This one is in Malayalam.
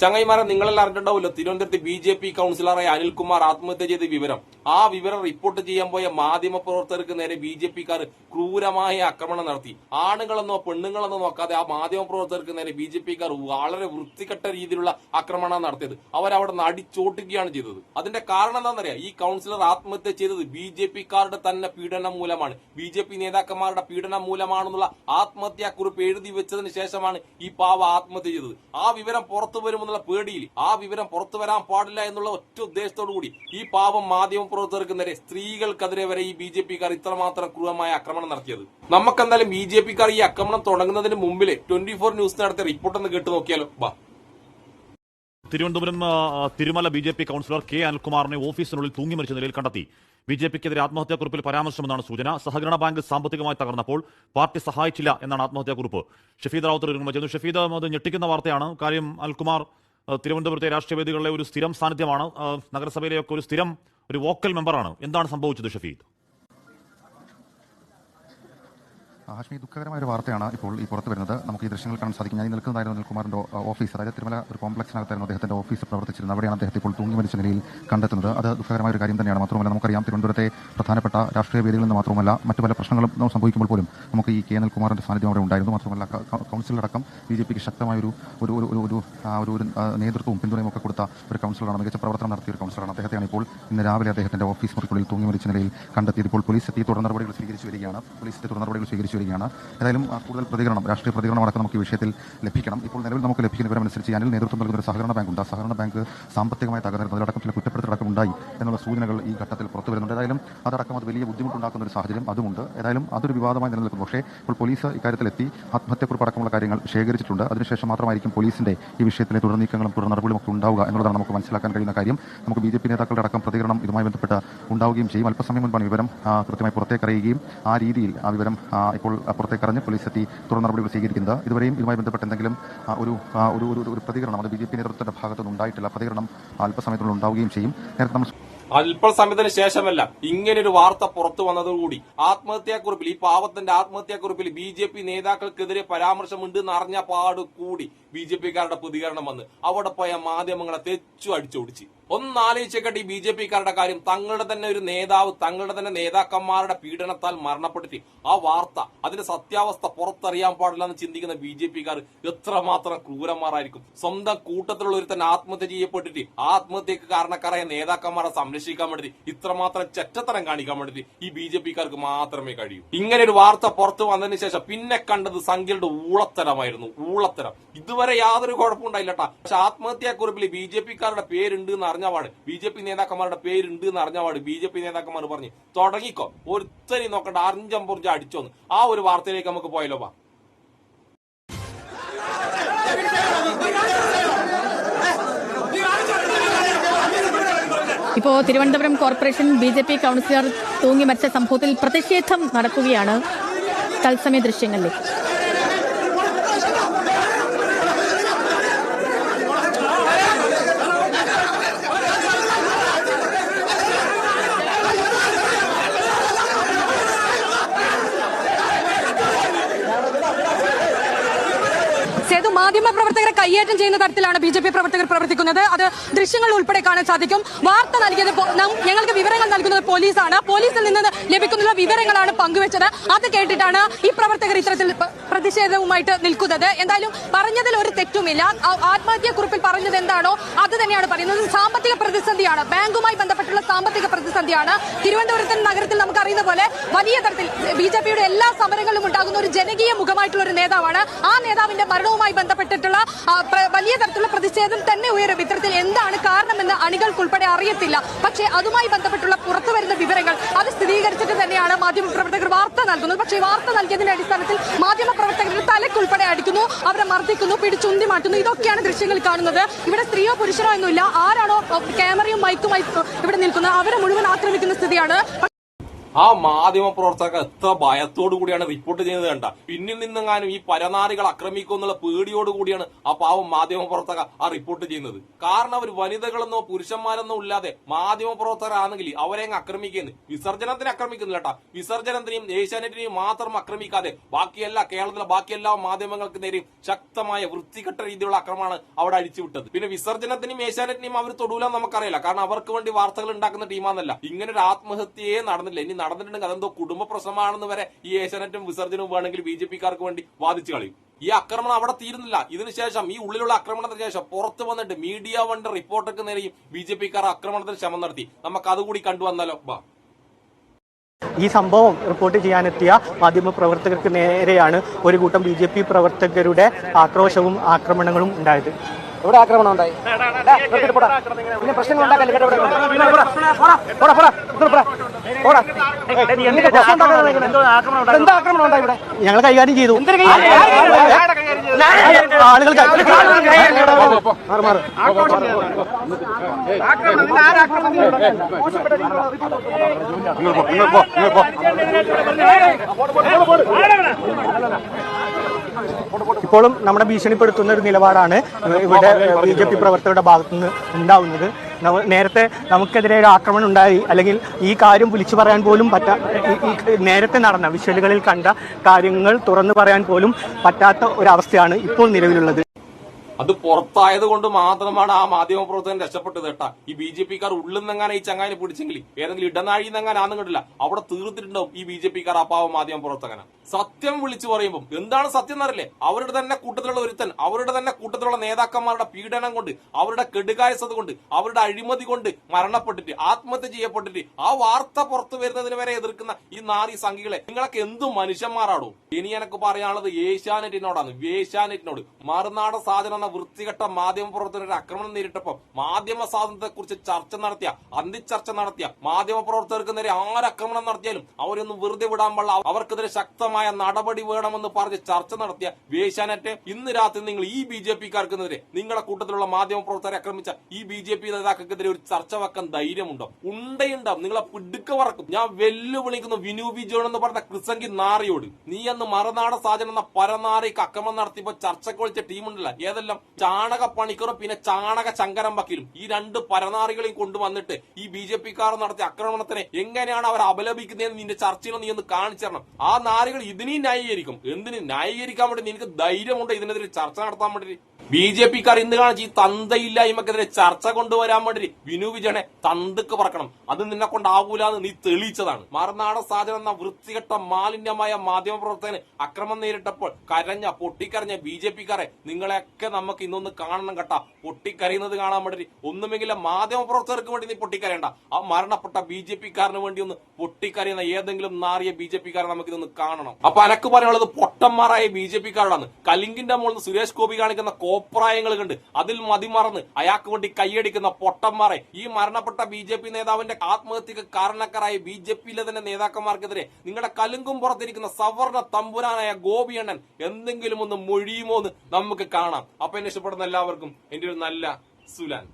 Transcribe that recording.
ചങ്ങൈമാരെ നിങ്ങളെല്ലാം അറിഞ്ഞിട്ടുണ്ടാവില്ല തിരുവനന്തപുരത്ത് ബി ജെ പി കൌൺസിലറായ അനിൽകുമാർ ആത്മഹത്യ ചെയ്ത വിവരം. ആ വിവരം റിപ്പോർട്ട് ചെയ്യാൻ പോയ മാധ്യമ പ്രവർത്തകർക്ക് നേരെ ബി ജെ പിക്കാർ ക്രൂരമായ ആക്രമണം നടത്തി. ആണുങ്ങളെന്നോ പെണ്ണുങ്ങളെന്നോ നോക്കാതെ ആ മാധ്യമ പ്രവർത്തകർക്ക് നേരെ ബി ജെ പിക്കാർ വളരെ വൃത്തികെട്ട രീതിയിലുള്ള ആക്രമണം നടത്തിയത്. അവരവിടെ നിന്ന് അടിച്ചോട്ടുകയാണ് ചെയ്തത്. അതിന്റെ കാരണം എന്താണെന്നറിയാം ഈ കൌൺസിലർ ആത്മഹത്യ ചെയ്തത് ബി ജെ പിക്കാരുടെ തന്നെ പീഡനം മൂലമാണ്. ബി ജെ പി നേതാക്കന്മാരുടെ പീഡനം മൂലമാണെന്നുള്ള ആത്മഹത്യാക്കുറിപ്പ് എഴുതി വെച്ചതിന് ശേഷമാണ് ഈ പാവ ആത്മഹത്യ ചെയ്തത്. ആ വിവരം പുറത്തു വരുമെന്നുള്ള പേടിയിൽ ആ വിവരം പുറത്തു വരാൻ പാടില്ല എന്നുള്ള ഒറ്റ ഉദ്ദേശത്തോടു കൂടി ഈ പാവം മാധ്യമ പ്രവർത്തകർക്ക് നേരെ സ്ത്രീകൾക്കെതിരെ വരെ ഈ ബി ജെ പിക്കാർ ഇത്രമാത്രം ക്രൂരമായ ആക്രമണം നടത്തിയത്. നമുക്കെന്തായാലും ബി ജെ പിക്കാർ ഈ ആക്രമണം തുടങ്ങുന്നതിന് മുമ്പിൽ ട്വന്റി ഫോർ ന്യൂസ് നടത്തിയ റിപ്പോർട്ട് ഒന്ന് കേട്ടു നോക്കിയാലോ? വാ Thiruvananthapuram Thirumala B J P councillor K അനിൽകുമാറിനെ ഓഫീസിനുള്ളിൽ തൂങ്ങി മരിച്ച നിലയിൽ കണ്ടെത്തി. ബി ജെ പിക്കെതിരെ ആത്മഹത്യാക്കുറിപ്പിൽ പരാമർശമെന്നാണ് സൂചന. സഹകരണ ബാങ്ക് സാമ്പത്തികമായി തകർന്നപ്പോൾ പാർട്ടി സഹായിച്ചില്ല എന്നാണ് ആത്മഹത്യാക്കുറിപ്പ്. ഷഫീദ് റാവുത്തർ ചെയ്യുന്നു ഷഫീദ് അത് ഞെട്ടിക്കുന്ന വാർത്തയാണ്. കാര്യം അൽകുമാർ ആ, തിരുവനന്തപുരത്തെ രാഷ്ട്രീയ വേദികളിലെ ഒരു സ്ഥിരം സാന്നിധ്യമാണ്. നഗരസഭയിലെയൊക്കെ ഒരു സ്ഥിരം ഒരു വോക്കൽ മെമ്പറാണ്. എന്താണ് സംഭവിച്ചത് ഷഫീദ് ആ, ഹാഷ്മി ദുഃഖകരമായ ഒരു വാർത്തയാണ് ഇപ്പോൾ ഈ പുറത്ത് വരുന്നത്. നമുക്ക് ഈ ദൃശ്യങ്ങൾ കാണാൻ സാധിക്കും. ഞാൻ നിൽക്കുന്നതായിരുന്നു അനിൽകുമാറിന്റെ ഓഫീസ്. അതായത് തിരുമല ഒരു കോംപ്ലക്സിനകത്തായിരുന്നു അദ്ദേഹത്തിന്റെ ഓഫീസ് പ്രവർത്തിച്ചിരുന്നത്. അവിടെയാണ് അദ്ദേഹത്തെ ഇപ്പോൾ തൂങ്ങി മരിച്ച നിലയിൽ കണ്ടെത്തുന്നത്. അത് ദുഃഖകരമായ ഒരു കാര്യം തന്നെയാണ്. മാത്രമല്ല നമുക്കറിയാം തിരുവനന്തപുരത്തെ പ്രധാനപ്പെട്ട രാഷ്ട്രീയ വേദികളിൽ നിന്ന് മാത്രമല്ല മറ്റു പല പ്രശ്നങ്ങളും സംഭവിക്കുമ്പോൾ പോലും നമുക്ക് ഈ കെ അനിൽകുമാറിന്റെ സാന്നിധ്യം അവിടെ ഉണ്ടായിരുന്നു. മാത്രമല്ല കൗൺസിലടക്കം ബി ജെ പിക്ക് ശക്തമായ ഒരു ഒരു ഒരു ഒരു ഒരു നേതൃത്വവും പിന്തുണയും ഒക്കെ കൊടുത്ത ഒരു കൗൺസിലറാണ് മികച്ച പ്രവർത്തനം നടത്തിയ ഒരു കൗൺസിലറാണ്. അദ്ദേഹത്തെയാണ് ഇപ്പോൾ ഇന്ന് രാവിലെ അദ്ദേഹത്തിന്റെ ഓഫീസ് മുറിക്കുള്ളിൽ തൂങ്ങി മരിച്ച നിലയിൽ കണ്ടെത്തിയത്. ഇപ്പോൾ പോലീസ് എത്തി തുടർ നടപടികൾ സ്വീകരിച്ചു വരികയാണ്. പോലീസ് എത്തി തുടർ നടപടികൾ സ്വീകരിച്ചു വരികയാണ് ഏതായാലും കൂടുതൽ പ്രതികരണം രാഷ്ട്രീയ പ്രതികരണം അടക്കം നമുക്ക് ഈ വിഷയത്തിൽ ലഭിക്കണം. ഇപ്പോൾ നിലവിൽ നമുക്ക് ലഭിക്കുന്ന വിവരമനുസരിച്ച് ഞാനിൽ നേതൃത്വം നൽകുന്ന ഒരു സഹകരണ ബാങ്ക് ഉണ്ട് ആ സഹകരണ ബാങ്ക് സാമ്പത്തികമായി തകർന്നിരുന്നു അതിലടക്കം ചില കുറ്റപ്പെടുത്തലടക്കം ഉണ്ടായി. എന്നുള്ള സൂചനകൾ ഈ ഘട്ടത്തിൽ പുറത്തു വരുന്നുണ്ട്. ഏതായാലും അതടക്കം അത് വലിയ ബുദ്ധിമുട്ടുണ്ടാക്കുന്ന ഒരു സാഹചര്യം അതുമുണ്ട്. ഏതായാലും അതൊരു വിവാദമായി നിലനിൽക്കുന്നു. പക്ഷേ ഇപ്പോൾ പോലീസ് ഇക്കാര്യത്തിലെത്തി. ആത്മഹത്യക്കുറിപ്പ് അടക്കമുള്ള കാര്യങ്ങൾ ശേഖരിച്ചിട്ടുണ്ട്. അതിനുശേഷം മാത്രമായിരിക്കും പോലീസിന്റെ ഈ വിഷയത്തിലെ തുടർ നീക്കങ്ങളും തുടർ നടപടികളും ഒക്കെ ഉണ്ടാവുക എന്നുള്ളതാണ് നമുക്ക് മനസ്സിലാക്കാൻ കഴിയുന്ന കാര്യം. നമുക്ക് ബി ജെ പി നേതാക്കളുടെ അടക്കം പ്രതികരണം ഇതുമായി ബന്ധപ്പെട്ട് ഉണ്ടാവുകയും ചെയ്യും. അല്പസമയം മുൻപാണ് വിവരം കൃത്യമായി പുറത്തേക്ക് അറിയുകയും ആ രീതിയിൽ ആ വിവരം ഇപ്പോൾ പുറത്തേക്ക് അറിഞ്ഞ് പോലീസ് എത്തി തുടർ നടപടികൾ സ്വീകരിക്കുന്നത്. ഇതുവരെയും ഇതുമായി ബന്ധപ്പെട്ട് എന്തെങ്കിലും ഒരു ഒരു ഒരു- ഒരു പ്രതികരണം അത് ബി ജെ പി നേതൃത്വത്തിന്റെ ഭാഗത്തുനിന്ന് ഉണ്ടായിട്ടില്ല. പ്രതികരണം അല്പസമയത്തിനുള്ളിൽ ഉണ്ടാവുകയും ചെയ്യും. നേരത്തെ നമ്മൾ അല്പസമയത്തിന് ശേഷമല്ല ഇങ്ങനൊരു വാർത്ത പുറത്തു വന്നതോടുകൂടി. ആത്മഹത്യാക്കുറിപ്പിൽ ഈ പാവത്തിന്റെ ആത്മഹത്യാക്കുറിപ്പിൽ ബി ജെ പി നേതാക്കൾക്കെതിരെ പരാമർശമുണ്ട് എന്ന് അറിഞ്ഞ പാട് കൂടി ബി ജെ പിക്കാരുടെ പ്രതികരണം വന്ന്. അവിടെ പോയ മാധ്യമങ്ങളെ തെച്ചു അടിച്ചോടിച്ച്. ഒന്ന് ആലോചിച്ചേക്കട്ട് ഈ ബി ജെ പിക്കാരുടെ കാര്യം. തങ്ങളുടെ തന്നെ ഒരു നേതാവ് തങ്ങളുടെ തന്നെ നേതാക്കന്മാരുടെ പീഡനത്താൽ മരണപ്പെടുത്തി. ആ വാർത്ത അതിന്റെ സത്യാവസ്ഥ പുറത്തറിയാൻ പാടില്ല എന്ന് ചിന്തിക്കുന്ന ബി ജെ പിക്കാർ എത്രമാത്രം ക്രൂരന്മാരായിരിക്കും. സ്വന്തം കൂട്ടത്തിലുള്ള ഒരു തന്നെ ആത്മഹത്യ ചെയ്യപ്പെട്ടിട്ട് ആത്മഹത്യക്ക് കാരണക്കാരായ നേതാക്കന്മാരെ സംരക്ഷിക്കാൻ വേണ്ടി ഇത്രമാത്രം ചെറ്റത്തരം കാണിക്കാൻ വേണ്ടി ഈ ബി ജെ പിക്കാർക്ക് മാത്രമേ കഴിയൂ. ഇങ്ങനെ ഒരു വാർത്ത പുറത്തു വന്നതിന് ശേഷം പിന്നെ കണ്ടത് സംഖ്യയുടെ ഊളത്തരമായിരുന്നു. ഊളത്തരം. ഇതുവരെ യാതൊരു കുഴപ്പമുണ്ടായില്ലട്ടാ പക്ഷെ ആത്മഹത്യാക്കുറിപ്പിൽ ബി ജെ പിക്കാരുടെ പേരുണ്ട് എന്ന് അറിഞ്ഞപാട് ബി ജെ പി നേതാക്കന്മാരുടെ പേരുണ്ട് എന്ന് അറിഞ്ഞപാട് ബി ജെ പി നേതാക്കന്മാർ പറഞ്ഞു. തുടങ്ങിക്കോ. ഒരുത്തരി നോക്കണ്ട. അറിഞ്ചം പൊറിഞ്ച അടിച്ചോന്ന് ആ ഒരു വാർത്തയിലേക്ക് നമുക്ക് പോയല്ലോ വാ ഇപ്പോ Thiruvananthapuram corporation B J P councillor തൂങ്ങി മരിച്ച സംഭവത്തിൽ പ്രതിഷേധം നടക്കുകയാണ് തത്സമയ ദൃശ്യങ്ങളിലേക്ക്. മാധ്യമ പ്രവർത്തകരെ കയ്യേറ്റം ചെയ്യുന്ന തരത്തിലാണ് ബി ജെ പി പ്രവർത്തകർ പ്രവർത്തിക്കുന്നത്. അത് ദൃശ്യങ്ങൾ ഉൾപ്പെടെ കാണാൻ സാധിക്കും. വാർത്ത നൽകിയത് ഞങ്ങൾക്ക് വിവരങ്ങൾ നൽകുന്നത് പോലീസാണ്. പോലീസിൽ നിന്ന് ലഭിക്കുന്ന വിവരങ്ങളാണ് പങ്കുവച്ചത്. അത് കേട്ടിട്ടാണ് ഈ പ്രവർത്തകർ ഇത്തരത്തിൽ പ്രതിഷേധവുമായിട്ട് നിൽക്കുന്നത്. എന്തായാലും പറഞ്ഞതിൽ ഒരു തെറ്റുമില്ല. ആത്മഹത്യാ കുറിപ്പിൽ പറഞ്ഞത് എന്താണോ അത് തന്നെയാണ് പറയുന്നത്. സാമ്പത്തിക പ്രതിസന്ധിയാണ്. ബാങ്കുമായി ബന്ധപ്പെട്ടുള്ള സാമ്പത്തിക പ്രതിസന്ധിയാണ്. തിരുവനന്തപുരത്ത് നഗരത്തിൽ നമുക്കറിയുന്ന പോലെ വലിയ തരത്തിൽ ബി എല്ലാ സമരങ്ങളിലും ഉണ്ടാകുന്ന ഒരു ജനകീയ മുഖമായിട്ടുള്ള ഒരു നേതാവാണ്. ആ നേതാവിന്റെ മരണവുമായി ബന്ധപ്പെട്ടിട്ടുള്ള വലിയ തരത്തിലുള്ള പ്രതിഷേധം തന്നെ ഉയരും. ഇത്തരത്തിൽ എന്താണ് കാരണമെന്ന് അണികൾക്കുൾപ്പെടെ അറിയത്തില്ല. പക്ഷേ അതുമായി ബന്ധപ്പെട്ടുള്ള പുറത്തു വരുന്ന വിവരങ്ങൾ അത് സ്ഥിരീകരിച്ചിട്ട് തന്നെയാണ് മാധ്യമപ്രവർത്തകർ വാർത്ത നൽകുന്നത്. പക്ഷേ വാർത്ത നൽകിയതിന്റെ അടിസ്ഥാനത്തിൽ മാധ്യമപ്രവർത്തകരുടെ തലക്കുൾപ്പെടെ അടിക്കുന്നു അവരെ മർദ്ദിക്കുന്നു പിടിച്ചുന്തി മാറ്റുന്നു. ഇതൊക്കെയാണ് ദൃശ്യങ്ങൾ കാണുന്നത്. ഇവിടെ സ്ത്രീയോ പുരുഷനോ ഒന്നുമില്ല. ആരാണോ ക്യാമറയും മൈക്കുമായി ഇവിടെ നിൽക്കുന്നത്. അവരെ മുഴുവൻ ആക്രമിക്കുന്ന സ്ഥിതിയാണ്. ആ മാധ്യമ പ്രവർത്തകർ എത്ര ഭയത്തോടു കൂടിയാണ് റിപ്പോർട്ട് ചെയ്യുന്നത് കണ്ട. പിന്നിൽ നിന്നെങ്ങാനും ഈ പരനാരികൾ ആക്രമിക്കും എന്നുള്ള പേടിയോട് കൂടിയാണ് ആ പാവം മാധ്യമ പ്രവർത്തക ആ റിപ്പോർട്ട് ചെയ്യുന്നത്. കാരണം അവർ വനിതകളെന്നോ പുരുഷന്മാരെന്നോ ഇല്ലാതെ മാധ്യമ പ്രവർത്തകരാണെങ്കിൽ അവരെ അങ്ങ് ആക്രമിക്കുന്നു. വിസർജനത്തിന് ആക്രമിക്കുന്നില്ല കേട്ടാ വിസർജനത്തിനെയും ഏഷ്യാനെറ്റിനെയും മാത്രം ആക്രമിക്കാതെ ബാക്കിയെല്ലാ കേരളത്തിലെ ബാക്കിയെല്ലാ മാധ്യമങ്ങൾക്ക് നേരെയും ശക്തമായ വൃത്തികെട്ട രീതിയിലുള്ള ആക്രമണമാണ് അവിടെ അഴിച്ചുവിട്ടത് പിന്നെ വിസർജനത്തിനും ഏഷ്യാനെറ്റിനെയും അവർ തൊടൂല നമുക്കറിയില്ല. കാരണം അവർക്ക് വേണ്ടി വാർത്തകൾ ഉണ്ടാക്കുന്ന ടീമാന്നല്ല. ഇങ്ങനെ ഒരു ആത്മഹത്യയെ നടന്നില്ല. ഇനി നടന്നിട്ടുണ്ടെങ്കിൽ അതെന്തോ കുടുംബ പ്രശ്നമാണെന്ന് വരെ ഈ ഏഷ്യാനെറ്റും വിസർജനവും വേണമെങ്കിൽ ബി ജെ പിക്കാർക്ക് വേണ്ടി വാദിച്ചു കളയും. ഈ ആക്രമണം അവിടെ തീരുന്നില്ല. ഇതിനുശേഷം ഈ ഉള്ളിലുള്ള ആക്രമണത്തിന് ശേഷം പുറത്ത് വന്നിട്ട് മീഡിയ വണ്ട് റിപ്പോർട്ടർക്ക് നേരെയും ബി ജെ പിക്കാർ ആക്രമണത്തിന് ശ്രമം നടത്തി. നമുക്ക് അതുകൂടി കണ്ടുവന്നാലോ ബാ. ഈ സംഭവം റിപ്പോർട്ട് ചെയ്യാനെത്തിയ മാധ്യമപ്രവർത്തകർക്ക് നേരെയാണ് ഒരു കൂട്ടം ബി പ്രവർത്തകരുടെ ആക്രോശവും ആക്രമണങ്ങളും ഉണ്ടായത്. ഇവിടെ ആക്രമണം ഉണ്ടായി. പിന്നെ പ്രശ്നങ്ങൾ ഉണ്ടാക്കല്ലേ ഇവിടെ? എന്താ ആക്രമണം ഉണ്ടായി ഞങ്ങൾ കൈകാര്യം ചെയ്തു. ആളുകൾ മാറ്, മാറ്. ഇപ്പോഴും നമ്മുടെ ഭീഷണിപ്പെടുത്തുന്ന ഒരു നിലപാടാണ് ഇവിടെ ബി ജെ പി പ്രവർത്തകരുടെ ഭാഗത്തുനിന്ന് ഉണ്ടാവുന്നത്. നേരത്തെ നമുക്കെതിരെ ഒരു ആക്രമണം ഉണ്ടായി അല്ലെങ്കിൽ ഈ കാര്യം വിളിച്ചു പറയാൻ പോലും പറ്റാ നേരത്തെ നടന്ന വിഷ്വലുകളിൽ കണ്ട കാര്യങ്ങൾ തുറന്നു പറയാൻ പോലും പറ്റാത്ത ഒരവസ്ഥയാണ് ഇപ്പോൾ നിലവിലുള്ളത്. അത് പുറത്തായത് കൊണ്ട് മാത്രമാണ് ആ മാധ്യമപ്രവർത്തകൻ രക്ഷപ്പെട്ടത് കേട്ടാ. ഈ ബി ജെ പിക്കാർ ഉള്ളിൽ നിന്നെങ്ങാനും ഈ ചങ്ങാനെ പിടിച്ചെങ്കിൽ ഏതെങ്കിലും ഇടനാഴി നിന്നെങ്ങാനും കണ്ടില്ല. അവിടെ തീർത്തിട്ടുണ്ടാവും ഈ ബി ജെ പിക്കാർ മാധ്യമ പ്രവർത്തകന സത്യം വിളിച്ചു പറയുമ്പോൾ എന്താണ് സത്യം എന്നറിയില്ലേ? അവരുടെ തന്നെ കൂട്ടത്തിലുള്ള ഒരുത്തൻ അവരുടെ തന്നെ കൂട്ടത്തിലുള്ള നേതാക്കന്മാരുടെ പീഡനം കൊണ്ട് അവരുടെ കെടുകായസത കൊണ്ട് അവരുടെ അഴിമതി കൊണ്ട് മരണപ്പെട്ടിട്ട് ആത്മഹത്യ ചെയ്യപ്പെട്ടിട്ട് ആ വാർത്ത പുറത്തു വരുന്നതിന് വരെ എതിർക്കുന്ന ഈ നാറി സംഘികളെ നിങ്ങളൊക്കെ എന്ത് മനുഷ്യന്മാരാടോ? ഇനി എനക്ക് പറയാനുള്ളത് ഏഷ്യാനെറ്റിനോടാണ്. ഏഷ്യാനെറ്റിനോട് മറുനാട സാധനം എന്ന വൃത്തികെട്ട മാധ്യമ പ്രവർത്തകരുടെ ആക്രമണം നേരിട്ടപ്പോൾ മാധ്യമ സ്വാതന്ത്ര്യത്തെ കുറിച്ച് ചർച്ച നടത്തിയ അന്തിച്ചർച്ച നടത്തിയ മാധ്യമ പ്രവർത്തകർക്ക് നേരെ ആരാക്രമണം നടത്തിയാലും അവരൊന്നും വെറുതെ വിടാൻ പാടില്ല. അവർക്കെതിരെ ശക്തമായ നടപടി വേണമെന്ന് പറഞ്ഞ് ചർച്ച നടത്തിയ വേശാനറ്റ് ഇന്ന് രാത്രി നിങ്ങൾ ഈ ബി ജെ പിക്കാർക്കെതിരെ നിങ്ങളുടെ കൂട്ടത്തിലുള്ള മാധ്യമ പ്രവർത്തകരെ ആക്രമിച്ച ഈ ബി ജെ പി നേതാക്കൾക്കെതിരെ ഒരു ചർച്ച വെക്കാൻ ധൈര്യമുണ്ടോ? ഉണ്ടയുണ്ടാവും. നിങ്ങളെ പിടുക്ക വറക്കും. ഞാൻ വെല്ലുവിളിക്കുന്നു വിനു വിജോൺ എന്ന് പറഞ്ഞ ക്രിസംഗി നാറിയോട്. നീ അന്ന് മറുനാട സാജൻ എന്ന പരനാറിക്ക് അക്രമം നടത്തിയപ്പോ ചർച്ചക്ക് വിളിച്ച ടീമുണ്ടല്ല. ഏതെല്ലാം ചാണക പണിക്കറും പിന്നെ ചാണക ചങ്കരം വക്കീലും ഈ രണ്ട് പരനാറികളെയും കൊണ്ടുവന്നിട്ട് ഈ ബി ജെ പിക്കാർ നടത്തിയ ആക്രമണത്തിനെ എങ്ങനെയാണ് അവർ അപലപിക്കുന്നതെന്ന് നിന്റെ ചർച്ചയിൽ നീ ഒന്ന് കാണിച്ചു ആ നാറികൾ ഇതിനെയും ന്യായീകരിക്കും. എന്തിനും ന്യായീകരിക്കാൻ വേണ്ടി നിനക്ക് ധൈര്യമുണ്ട് ഇതിനെതിരെ ചർച്ച നടത്താൻ വേണ്ടി? ബി ജെ പിക്കാർ ഇന്ന് കാണിച്ച് ഈ തന്തയില്ലായ്മക്കെതിരെ ചർച്ച കൊണ്ടുവരാൻ വേണ്ടി വിനു വിജയനെ തന്തക്ക് പറക്കണം. അത് നിന്നെ കൊണ്ടാവൂലെന്ന് നീ തെളിയിച്ചതാണ്. മറുനാട സാധനം എന്ന വൃത്തികെട്ട മാലിന്യമായ മാധ്യമ പ്രവർത്തകന് അക്രമം നേരിട്ടപ്പോൾ കരഞ്ഞ പൊട്ടിക്കരഞ്ഞ ബി ജെ പിക്കാരെ നിങ്ങളെയൊക്കെ നമുക്ക് ഇന്നൊന്ന് കാണണം കേട്ടാ. പൊട്ടിക്കരയുന്നത് കാണാൻ വേണ്ടി ഒന്നുമെങ്കിലും മാധ്യമ പ്രവർത്തകർക്ക് വേണ്ടി നീ പൊട്ടിക്കരയണ്ട. ആ മരണപ്പെട്ട ബി ജെ പിക്കാരന് വേണ്ടി ഒന്ന് പൊട്ടിക്കരയുന്ന ഏതെങ്കിലും നാറിയ ബി ജെ പിക്കാരെ നമുക്ക് ഇതൊന്ന് കാണണം. അപ്പൊ അനക്ക് പറയാനുള്ളത് പൊട്ടന്മാരായ ബി ജെ പിക്കാരോടാണ് കലിങ്കിന്റെ മുകളിൽ സുരേഷ് ഗോപി കാണിക്കുന്ന കോപ്രായങ്ങൾ കണ്ട് അതിൽ മതിമറന്ന് അയാൾക്ക് വേണ്ടി കൈയടിക്കുന്ന പൊട്ടന്മാരെ ഈ മരണപ്പെട്ട ബി ജെ പി നേതാവിന്റെ ആത്മഹത്യക്ക് കാരണക്കാരായ ബി ജെ പിയിലെ തന്നെ നേതാക്കന്മാർക്കെതിരെ നിങ്ങളുടെ കലുങ്കും പുറത്തിരിക്കുന്ന സവർണ തമ്പുരാനായ ഗോപിയണ്ണൻ എന്തെങ്കിലും ഒന്ന് മൊഴിയുമോ എന്ന് നമുക്ക് കാണാം. അപ്പൊ എന്നെ ഇഷ്ടപ്പെടുന്ന എല്ലാവർക്കും എന്റെ ഒരു നല്ല സുലാൻ.